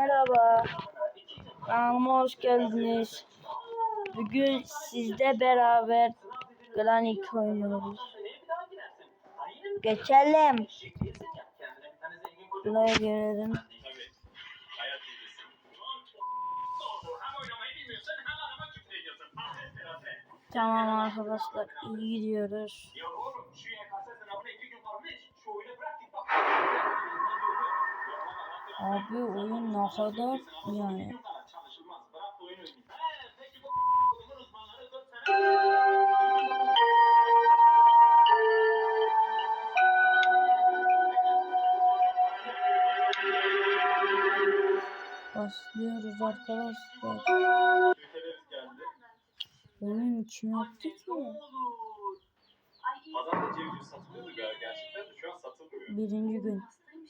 Merhaba. Kanalıma hoş geldiniz. Bugün sizle beraber Granit oynuyoruz. Geçelim. Buraya gelelim. Tamam arkadaşlar iyi gidiyoruz. Abi oyun ne kadar yani. Başlıyoruz arkadaşlar. Oyun kim yaptı ki? Pazarda cevizci satılıyordu gerçekten de şu an satılmıyor. Birinci gün.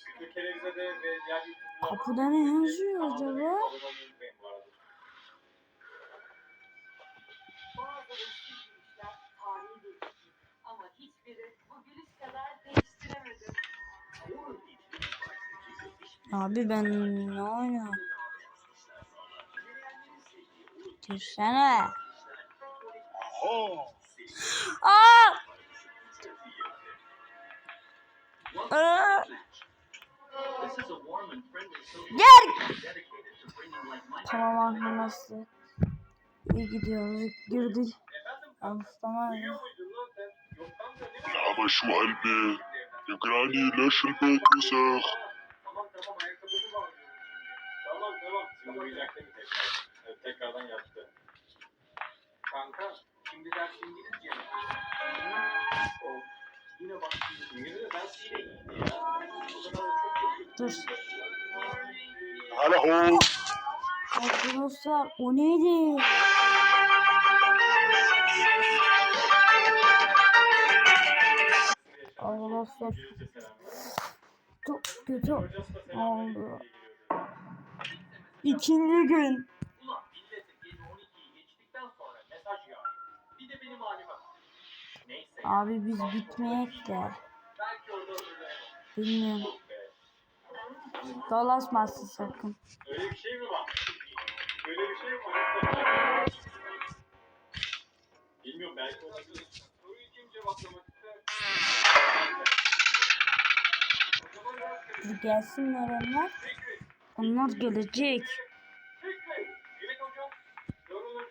Çünkü televizyonda ve YouTube'larda... Kapıda ne yazıyor acaba? Abi ben ne oynuyorum? Girsene. Aa! Aa! Gel. Tamam arkadaşlar. İyi gidiyoruz. Girdik. Alıştama. Aber Schwalbe, der Granny Löschelberg gesagt. Tamam tamam. Tamam tamam. Şimdi uyuyacak değil mi tekrar? Evet tekrardan yattı. Kanka şimdi ders İngilizce mi? O, yine bak İngilizce ben yine iyiydi ya. O kadar Dur. Hallo, Arkadaşlar o neydi? Arkadaşlar çok kötü oldu. İkinci gün. Ulan millete gece 12'yi geçtikten sonra mesaj yağıyor. Bir de benim halime bak. Neyse. Abi biz bitmeyek de. Bilmiyorum. Be. Dolaşmasın sakın. Öyle bir şey mi var? Öyle bir şey mi var? Bilmiyorum belki olabilir. Soruyu kim cevaplamak ister? Bir gelsinler onlar. Onlar gelecek. Fikri. Dilek hocam, sorunun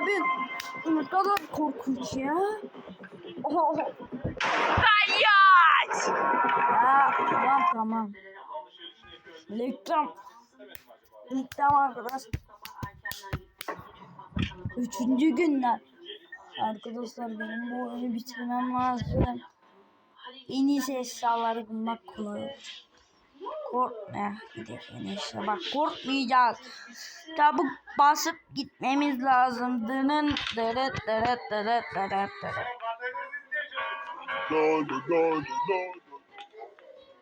Abi ne kadar korkunç ya. Oh. Hayat. Ya tamam tamam. Reklam. Reklam arkadaş. Üçüncü günler. Arkadaşlar benim bu oyunu bitirmem lazım. En iyisi eşyaları bulmak kolay olur. Kork eh gidelim işte bak korkmayacağız. Çabuk basıp gitmemiz lazım. Dının dırıt dırıt dırıt dırıt dırıt.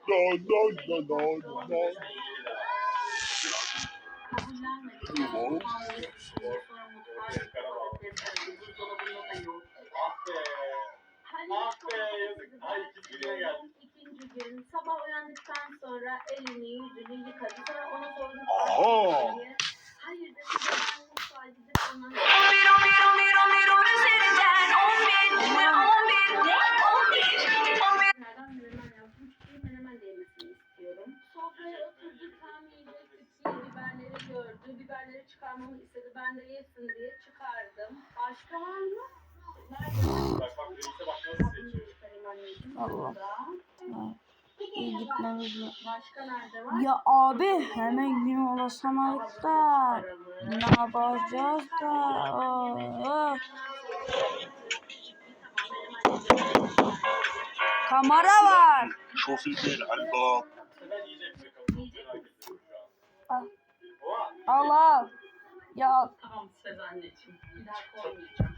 la la la la la. La la Allah. İyi gitmemiz lazım. Başka nerede var? Ya abi hemen gün ulaşamadık da ne yapacağız da Aa, kamera var Ich hoffe, ich bin einfach. Ben yiyecek mi bakalım? Merak ediyorum şu an. Al. Oha. al al ya Tamam söz anneciğim. Bir daha koymayacağım.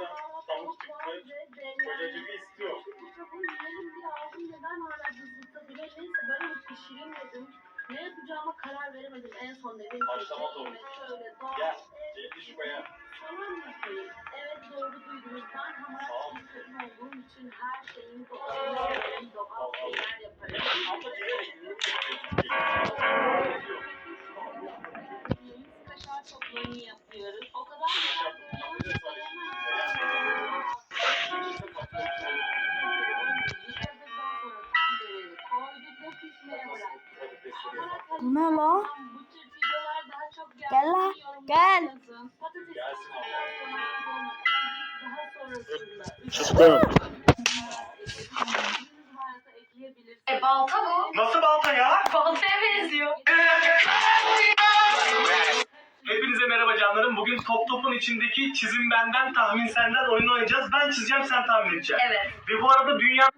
yapacağıma karar veremedim. En son tavuk. çekime şöyle doğal. Gel. Geldi şuraya. Tamam mı? Evet doğru duydunuz. Ben hamarat olduğum için her şeyin doğal Bu ne la? Gel la, gel. Çıktı. E, balta bu. Nasıl balta ya? Baltaya benziyor. Hepinize merhaba canlarım. Bugün top topun içindeki çizim benden, tahmin senden oyunu oynayacağız. Ben çizeceğim, sen tahmin edeceksin. Evet. Ve bu arada dünya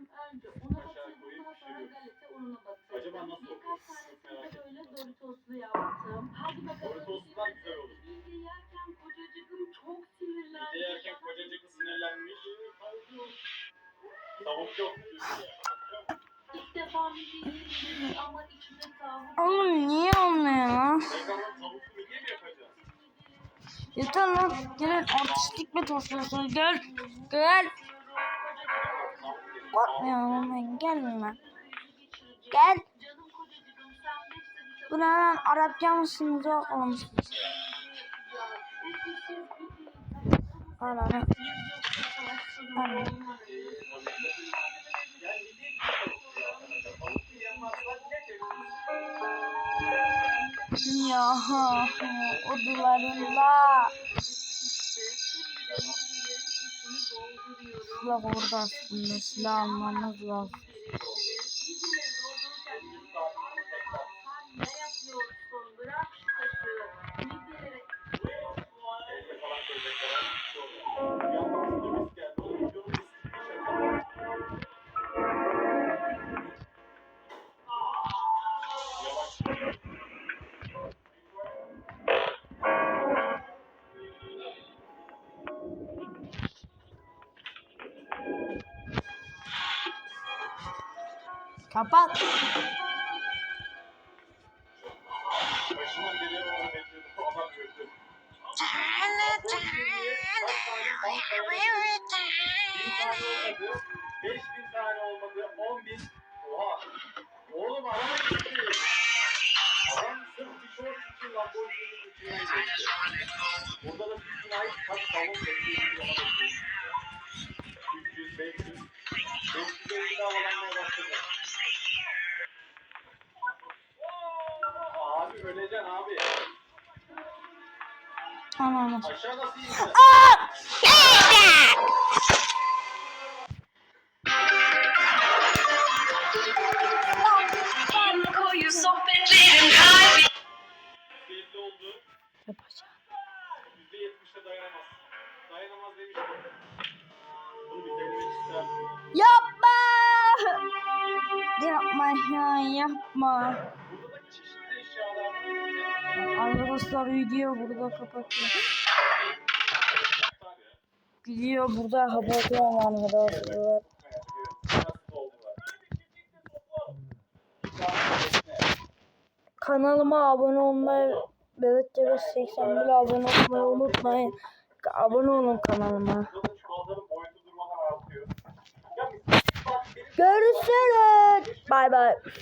Oğlum niye olmuyor lan? Yeter lan. Gelin artistlik mi tosluyorsunuz? Gel. Gel. Korkmuyorum ben. Gel. İşte bir Bu ne lan? Arapça mısınız? Yok olmuş. Ananı. Anne. Temiz. Ya ha, ha, odalarında. Silah orada aslında. Silah almamız lazım. Kapat. Belli oldu. Yapacağım. %70'e dayanamaz. Dayanamaz demiştim. Bunu bir denemek isterdim. Yapma. Yapma ya yapma. Arkadaşlar video burada kapatıyorum. Video burada kapatıyorum arkadaşlar. Kanalıma abone olmayı Berat Cebes 81 abone olmayı unutmayın. Abone olun kanalıma. Görüşürüz. Bay bay.